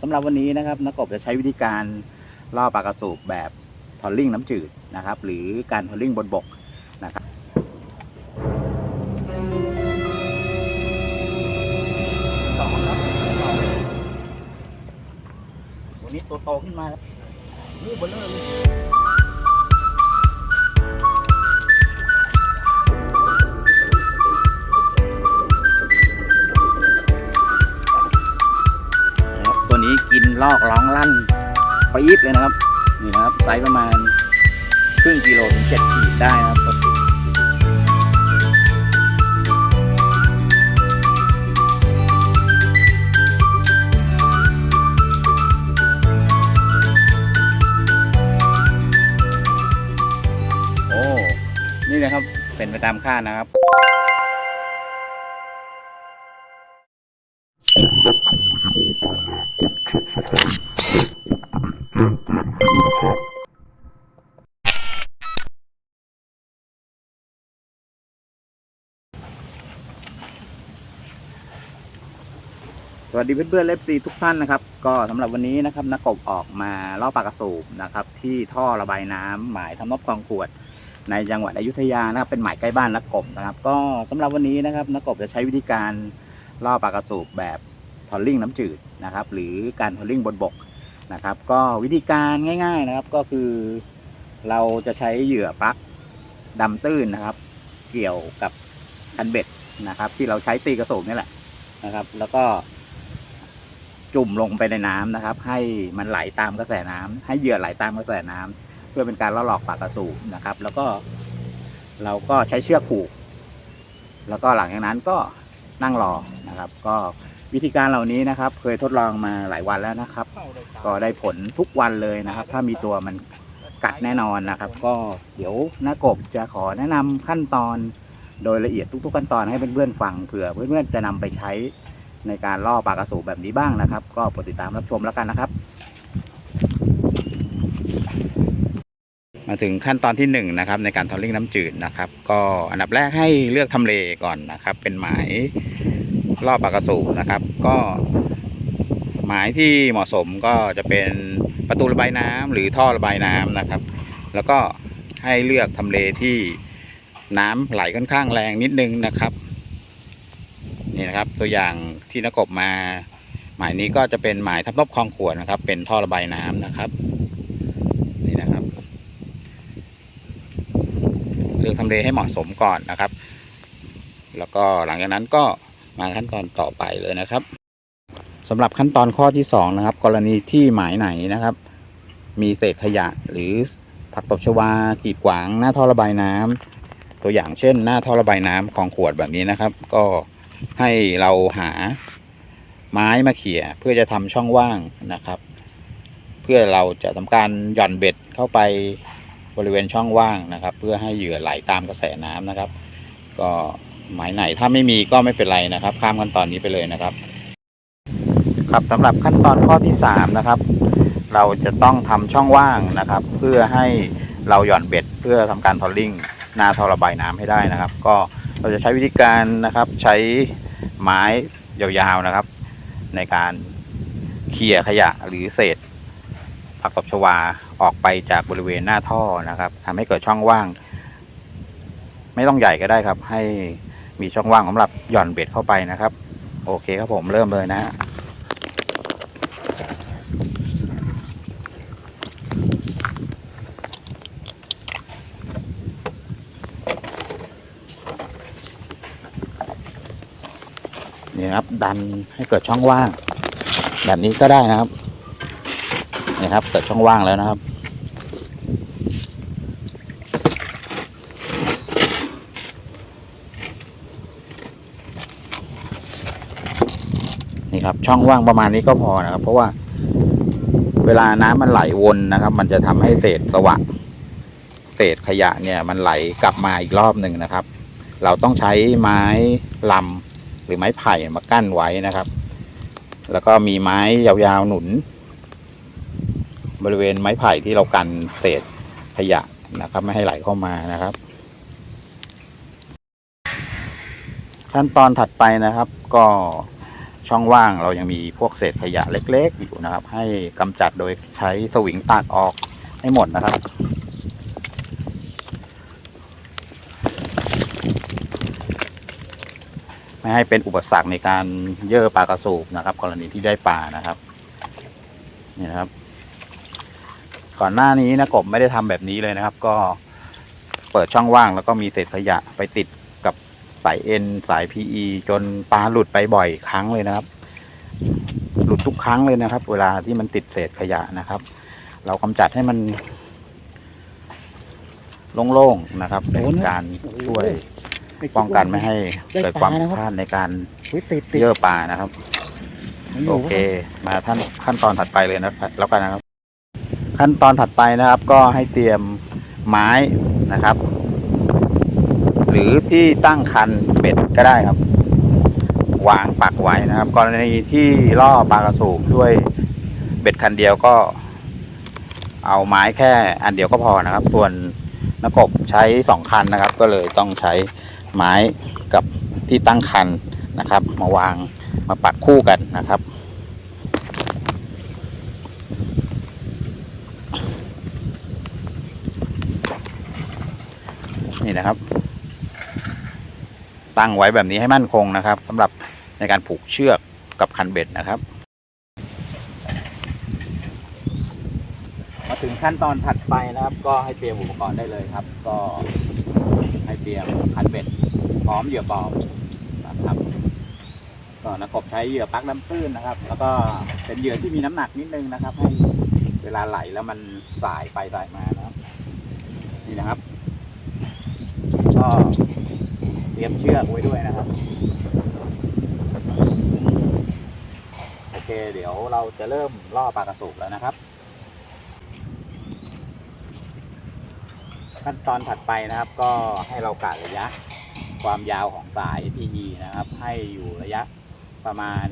สำหรับวันนี้นะครับนักกบจะใช้วิธีการล่อปลากระสูบแบบทอลลิ่งน้ำจืดนะครับ หรือการทอลลิ่งบนบกนะครับสองครับวันนี้ตัวโตขึ้นมาแล้วนี่บนเลอร์เลย กินลอกร้องลั่นปี๊ดเลยนะครับ นี่นะครับไซส์ประมาณครึ่งกิโลถึงเจ็ดขีดได้นะครับโอ้นี่นะครับเป็นไปตามคาดนะครับ สวัสดีเพื่อนๆเล็บซีทุกท่านนะครับ ก็สำหรับวันนี้นะครับนักกบออกมาล่อปลากระสูบนะครับ ที่ท่อระบายน้ำหมายทำนบคลองขวดในจังหวัดอยุธยานะครับเป็นหมายใกล้บ้านนักกบนะครับ ก็สำหรับวันนี้นะครับนักกบจะใช้วิธีการล่อปลากระสูบแบบ ทอลลิ่งน้ำจืดนะครับ หรือการทอลลิ่งบนบกนะครับ ก็วิธีการง่าย ๆนะครับก็คือ เราจะใช้เหยื่อปลั๊กดำตื้นนะครับ เกี่ยวกับคันเบ็ดนะครับ ที่เราใช้ตีกระสูบนี่แหละนะครับ แล้วก็จุ่มลงไปในน้ำนะครับ ให้มันไหลตามกระแสน้ำให้เหยื่อไหลตามกระแสน้ำเพื่อเป็นการล่อหลอกปลากระสูบนะครับ แล้วก็เราก็ใช้เชือกผูก แล้วก็หลังจากนั้นก็นั่งรอนะครับ ก็ วิธีการเหล่านี้นะครับ เคยทดลองมาหลายวันแล้วนะครับ ก็ได้ผลทุกวันเลยนะครับ ถ้ามีตัวมันกัดแน่นอนนะครับ ก็เดี๋ยวน้ากบจะขอแนะนำขั้นตอน โดยละเอียดทุก ๆ ขั้นตอนให้เพื่อนๆฟังเผื่อเพื่อนๆจะนำไปใช้ในการล่อปลากระสูบแบบนี้บ้างนะครับ ก็โปรดติดตามรับชมแล้วกันนะครับ มาถึงขั้นตอนที่หนึ่งนะครับในการทอลลิ่งน้ำจืดนะครับ ก็อันดับแรกให้เลือกทำเลก่อนนะครับ เป็นหมาย ล่อปากกระสูนะครับ ก็หมายที่เหมาะสมก็จะเป็นประตูระบายน้ำหรือท่อระบายน้ำนะครับ แล้วก็ให้เลือกทำเลที่น้ำไหลค่อนข้างแรงนิดนึงนะครับนี่นะครับ ตัวอย่างที่นกบมา หมายนี้ก็จะเป็นหมายทับนบคลองขวดนะครับ เป็นท่อระบายน้ำนะครับนี่นะครับเลือกทำเลให้เหมาะสมก่อนนะครับ แล้วก็หลังจากนั้นก็ มาขั้นตอนต่อไปเลยนะครับสำหรับขั้นตอนข้อที่สองนะครับ กรณีที่หมายไหนนะครับ มีเศษขยะหรือผักตบชวากีดขวางหน้าท่อระบายน้ำตัวอย่างเช่น หน้าท่อระบายน้ำของขวดแบบนี้นะครับ ก็ให้เราหาไม้มาเขี่ยเพื่อจะทำช่องว่างนะครับ เพื่อเราจะทำการหย่อนเบ็ดเข้าไปบริเวณช่องว่างนะครับ เพื่อให้เหยื่อไหลตามกระแสน้ำนะครับ ก็ หมายไหนถ้าไม่มีก็ไม่เป็นไรนะครับ ข้ามขั้นตอนนี้ไปเลยนะครับ ครับสำหรับขั้นตอนข้อที่สามนะครับ เราจะต้องทำช่องว่างนะครับ เพื่อให้เราหย่อนเบ็ดเพื่อทำการทอลลิ่งหน้าท่อระบายน้ำให้ได้นะครับ ก็เราจะใช้วิธีการนะครับ ใช้ไม้ยาวๆนะครับ ในการเคลียร์ขยะหรือเศษผักตบชวาออกไปจากบริเวณหน้าท่อนะครับทำให้เกิดช่องว่าง ไม่ต้องใหญ่ก็ได้ครับ ให้ มีช่องว่างสำหรับหย่อนเบ็ดเข้าไปนะครับ โอเคครับผมเริ่มเลยนะฮะนี่ครับ ดันให้เกิดช่องว่าง แบบนี้ก็ได้นะครับนี่ครับเกิดช่องว่างแล้วนะครับ นี่ ครับ ช่องว่างประมาณนี้ก็พอนะครับ เพราะว่า เวลาน้ำมันไหลวนนะครับ มันจะทำให้เศษสวะ เศษขยะเนี่ย มันไหลกลับมาอีกรอบหนึ่งนะครับ เราต้องใช้ไม้ลำหรือไม้ไผ่มากั้นไว้นะครับ แล้วก็มีไม้ยาวๆหนุน บริเวณไม้ไผ่ที่เรากันเศษขยะนะครับ ไม่ให้ไหลเข้ามานะครับขั้นตอนถัดไปนะครับก็ ช่องว่างเรายังมีพวกเศษขยะเล็ก ๆ อยู่นะครับ ให้กำจัดโดยใช้สวิงตัดออกให้หมดนะครับ ไม่ให้เป็นอุปสรรคในการเย่อปลากระสูบนะครับ กรณีที่ได้ปลานะครับนี่นะครับ ก่อนหน้านี้นะกบไม่ได้ทำแบบนี้เลยนะครับ ก็เปิดช่องว่างแล้วก็มีเศษขยะไปติด สายเอ็นสาย PE จนปลาหลุดไปบ่อยครั้งเลยนะครับ หลุดทุกครั้งเลยนะครับ เวลาที่มันติดเศษขยะนะครับ เรากำจัดให้มันโล่งๆนะครับเป็นการช่วยป้องกันไม่ให้เกิดความผิดพลาดในการอุ๊ยติดติดเยื่อปลานะครับมันยู่โอเค มาท่านขั้นตอนถัดไปเลยนะครับแล้วกันนะครับ ขั้นตอนถัดไปนะครับ ก็ให้เตรียมไม้นะครับ หรือที่ตั้งคันเบ็ดก็ได้ครับ วางปักไว้นะครับ กรณีที่ล่อปลากระสูบด้วยเบ็ดคันเดียวก็ เอาไม้แค่อันเดียวก็พอนะครับ ส่วนนกบใช้สองคันนะครับ ก็เลยต้องใช้ไม้กับที่ตั้งคันนะครับ มาวางมาปักคู่กันนะครับนี่นะครับ ตั้งไว้แบบนี้ให้มั่นคงนะครับสำหรับในการผูกเชือกกับคันเบ็ดนะครับ มาถึงขั้นตอนถัดไปนะครับ ก็ให้เตรียมอุปกรณ์ได้เลยครับ ก็ให้เตรียมคันเบ็ดพร้อมเหยื่อปลอมนะครับก็นักกบใช้เหยื่อปลักน้ำตื้นนะครับ แล้วก็เป็นเหยื่อที่มีน้ำหนักนิดนึงนะครับ ให้เวลาไหลแล้วมันสายไปสายมานะครับ นี่นะครับ ก็ รียมเชือกไว้ด้วยนะครับ โอเค เดี๋ยวเราจะเริ่มล่อปลากระสุกแล้วนะครับ ขั้นตอนถัดไปนะครับ ก็ให้เรากะระยะความยาวของสาย PE นะครับ ให้อยู่ระยะประมาณ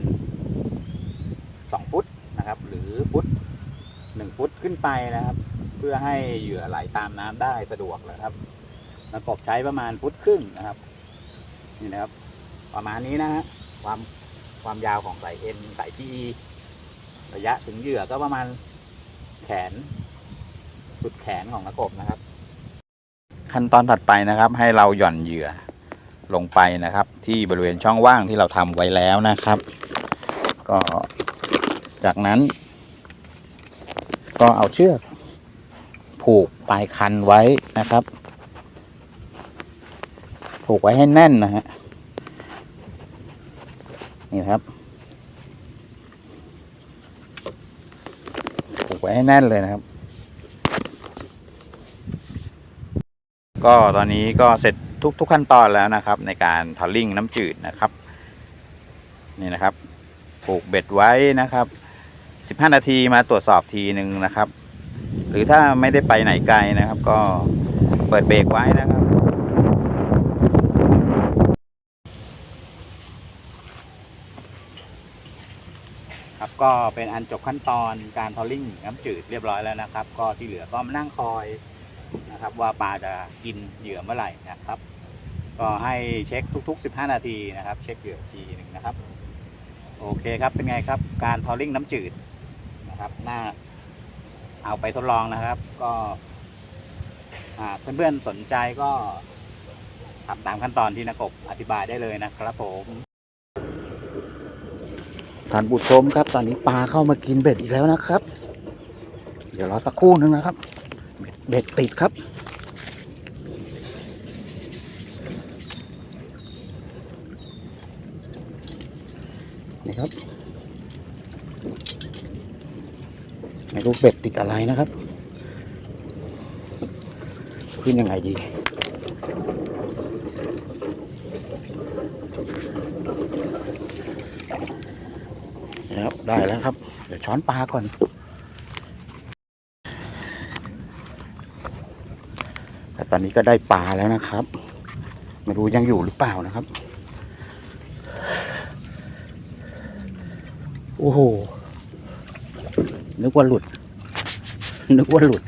2 ฟุตนะครับ หรือฟุต 1 ฟุตขึ้นไปนะครับ เพื่อให้เหยื่อไหลตามน้ำได้สะดวกนะครับนักกบใช้ประมาณฟุตครึ่งนะครับ นี่นะครับ ประมาณนี้นะฮะความความยาวของสายเอ็นสาย PE ระยะถึงเหยื่อก็ประมาณแขน สุดแขนของนักกบนะครับ ขั้นตอนถัดไปนะครับ ให้เราหย่อนเหยื่อลงไปนะครับ ที่บริเวณช่องว่างที่เราทำไว้แล้วนะครับ ก็จากนั้น ก็เอาเชือกผูกปลายคันไว้นะครับ ผูกไว้ให้แน่นนะฮะ นี่ครับ ผูกไว้ให้แน่นเลยนะครับ ก็ตอนนี้ก็เสร็จทุกทุกขั้นตอนแล้วนะครับ ในการทอลลิ่งน้ำจืดนะครับ นี่นะครับ ผูกเบ็ดไว้นะครับ 15 นาทีมาตรวจสอบทีหนึ่งนะครับ หรือถ้าไม่ได้ไปไหนไกลนะครับ ก็เปิดเบรกไว้นะครับ ครับก็เป็นอันจบขั้นตอนการทอลลิ่งน้ำจืดเรียบร้อยแล้วนะครับ ก็ที่เหลือก็มานั่งคอยนะครับว่าปลาจะกินเหยื่อเมื่อไหร่นะครับ ก็ให้เช็คทุก ๆ 15 นาทีนะครับ เช็คเหยื่อทีหนึ่งนะครับ โอเคครับเป็นไงครับ การทอลลิ่งน้ำจืดนะครับน่าเอาไปทดลองนะครับ ก็เพื่อนๆสนใจก็ทำตามขั้นตอนที่นักบอธิบายได้เลยนะครับผม ท่านผู้ชมครับ ตอนนี้ปลาเข้ามากินเบ็ดอีกแล้วนะครับ เดี๋ยวรอสักครู่หนึงนะครับเบ็ดเบ็ดติดครับ นี่ครับไม่รู้เบ็ดติดอะไรนะครับ ขึ้นยังไงดี นะครับได้แล้วครับ เดี๋ยวช้อนปลาก่อน แต่ตอนนี้ก็ได้ปลาแล้วนะครับ ไม่รู้ยังอยู่หรือเปล่านะครับ โอ้โห นึกว่าหลุด นึกว่าหลุด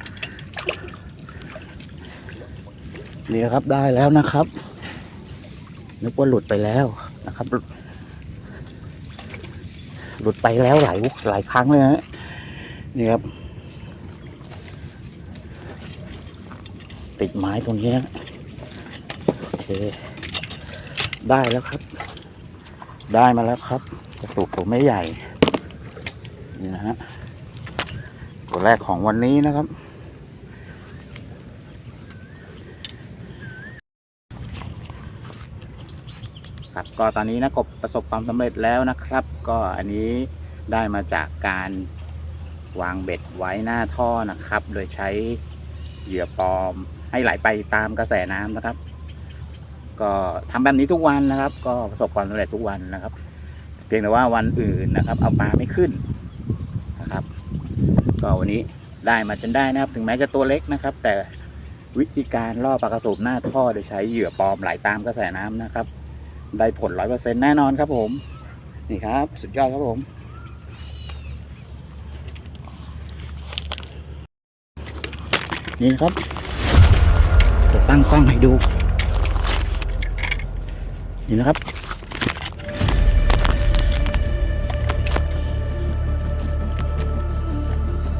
นี่ครับได้แล้วนะครับ นึกว่าหลุดไปแล้วนะครับ หลุดไปแล้วหลายหลายครั้งเลยนะนี่ครับ ติดไม้ตรงนี้นะโอเค ได้แล้วครับ ได้มาแล้วครับกระสุนตัวไม่ใหญ่นี่นะฮะตัวแรกของวันนี้นะครับ ครับก็ตอนนี้นะกบประสบความสำเร็จแล้วนะครับ ก็อันนี้ได้มาจากการวางเบ็ดไว้หน้าท่อนะครับ โดยใช้เหยื่อปลอม ให้ไหลไปตามกระแสน้ำนะครับ ก็ทำแบบนี้ทุกวันนะครับ ก็ประสบความสำเร็จทุกวันนะครับ เพียงแต่ว่าวันอื่นนะครับ เอาปลาไม่ขึ้นนะครับ ก็วันนี้ได้มาจนได้นะครับ ถึงแม้จะตัวเล็กนะครับ แต่วิธีการล่อปลากระสูบหน้าท่อโดยใช้เหยื่อปลอมไหลตามกระแสน้ำนะครับ ได้ผลร้อยเปอร์เซ็นแน่นอนครับผม นี่ครับ สุดยอดครับผม นี่นะครับจะตั้งกล้องให้ดู นี่นะครับ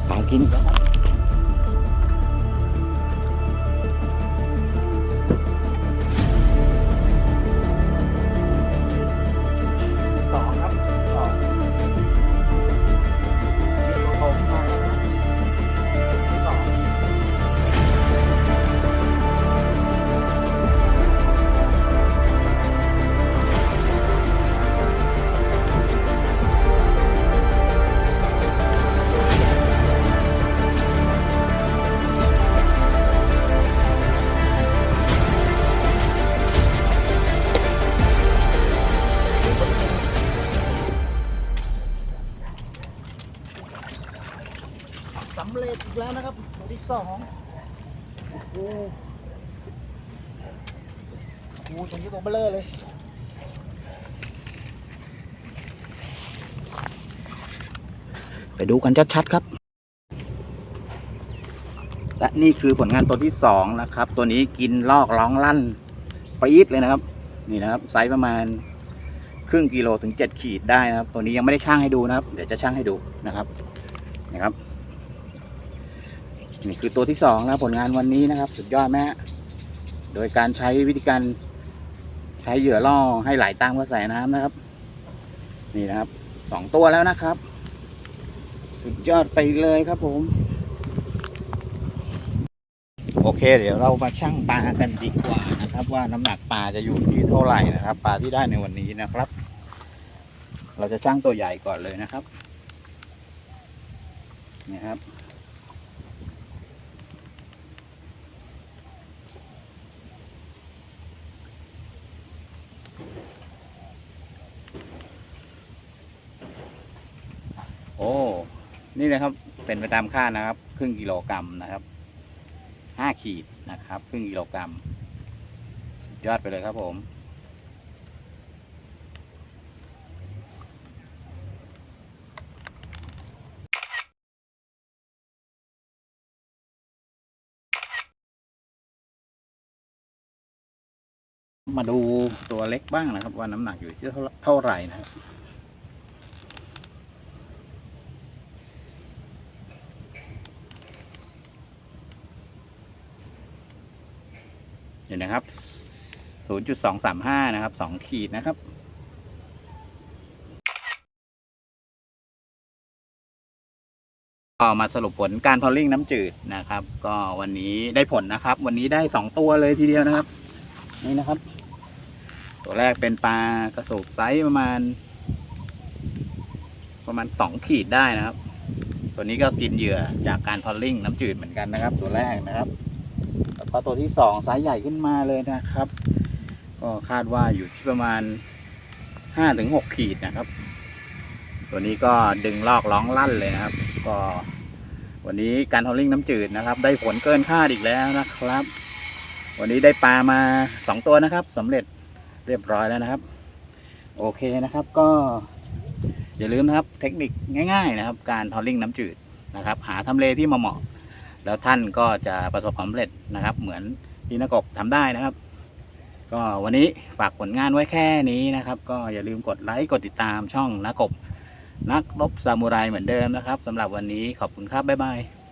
ปลากิน เบลอเลย ไปดูกันชัดๆครับ และนี่คือผลงานตัวที่สองนะครับ ตัวนี้กินลอกร้องลั่นปรี๊ดเลยนะครับ นี่นะครับไซส์ประมาณครึ่งกิโลถึงเจ็ดขีดได้นะครับ ตัวนี้ยังไม่ได้ช่างให้ดูนะครับ เดี๋ยวจะช่างให้ดูนะครับนะครับนี่คือตัวที่สองนะผลงานวันนี้นะครับ สุดยอดแม่โดยการใช้วิธีการ ใช้เหยื่อล่อให้ไหลตามกระแสน้ำนะครับ นี่นะครับสองตัวแล้วนะครับ สุดยอดไปเลยครับผม โอเค เดี๋ยวเรามาชั่งปลากันดีกว่านะครับ ว่าน้ำหนักปลาจะอยู่ที่เท่าไหร่นะครับ ปลาที่ได้ในวันนี้นะครับ เราจะชั่งตัวใหญ่ก่อนเลยนะครับนี่ครับ โอ้ นี่นะครับ เป็นไปตามค่านะครับ ครึ่งกิโลกรัมนะครับห้าขีดนะครับ ครึ่งกิโลกรัมสุดยอดไปเลยครับผม มาดูตัวเล็กบ้างนะครับ ว่าน้ำหนักอยู่ที่เท่าเท่าไหร่นะครับ ห็นนะครับ 0.235 นะครับ 2 ขีดนะครับก็มาสรุปผลการพอลลิ่งน้ำจืดนะครับ ก็วันนี้ได้ผลนะครับ วันนี้ได้2ตัวเลยทีเดียวนะครับ นี่นะครับ ตัวแรกเป็นปลากระสูบไซส์ประมาณ ประมาณ2ขีดได้นะครับ ตัวนี้ก็กินเหยื่อจากการพอลลิ่งน้ำจืดเหมือนกันนะครับ ตัวแรกนะครับ แล้วก็ตัวที่สองไซส์ใหญ่ขึ้นมาเลยนะครับ ก็คาดว่าอยู่ที่ประมาณห้าถึงหกขีดนะครับ ตัวนี้ก็ดึงลอกร้องลั่นเลยนะครับ ก็ วันนี้การทอลลิ่งน้ำจืดนะครับ ได้ผลเกินคาดอีกแล้วนะครับ วันนี้ได้ปลามาสองตัวนะครับสำเร็จเรียบร้อยแล้วนะครับ โอเคนะครับก็อย่าลืมนะครับเทคนิคง่าย ๆ นะครับ การทอลลิ่งน้ำจืดนะครับ หาทำเลที่เหมาะ แล้วท่านก็จะประสบความสำเร็จนะครับ เหมือนที่นกบทำได้นะครับ ก็วันนี้ฝากผลงานไว้แค่นี้นะครับ ก็อย่าลืมกดไลค์กดติดตามช่องนกบนักรบซามูไรเหมือนเดิมนะครับสำหรับวันนี้ขอบคุณครับบ๊ายบาย